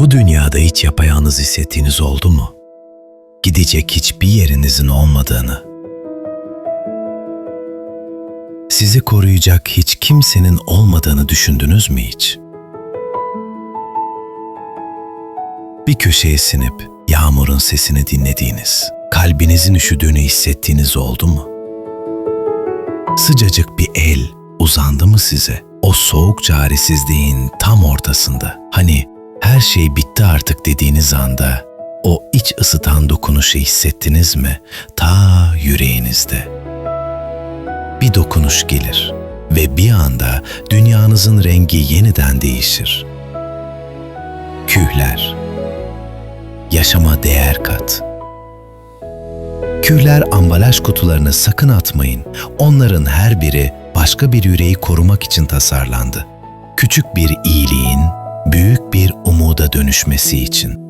Bu dünyada hiç yapayalnız hissettiğiniz oldu mu? Gidecek hiçbir yerinizin olmadığını, sizi koruyacak hiç kimsenin olmadığını düşündünüz mü hiç? Bir köşeye sinip yağmurun sesini dinlediğiniz, kalbinizin üşüdüğünü hissettiğiniz oldu mu? Sıcacık bir el uzandı mı size? O soğuk çaresizliğin tam ortasında. Hani her şey bitti artık dediğiniz anda o iç ısıtan dokunuşu hissettiniz mi? Ta yüreğinizde. Bir dokunuş gelir ve bir anda dünyanızın rengi yeniden değişir. Kühler. Yaşama değer kat. Kühler ambalaj kutularını sakın atmayın. Onların her biri başka bir yüreği korumak için tasarlandı. Küçük bir iyiliğin büyük bir dönüşmesi için.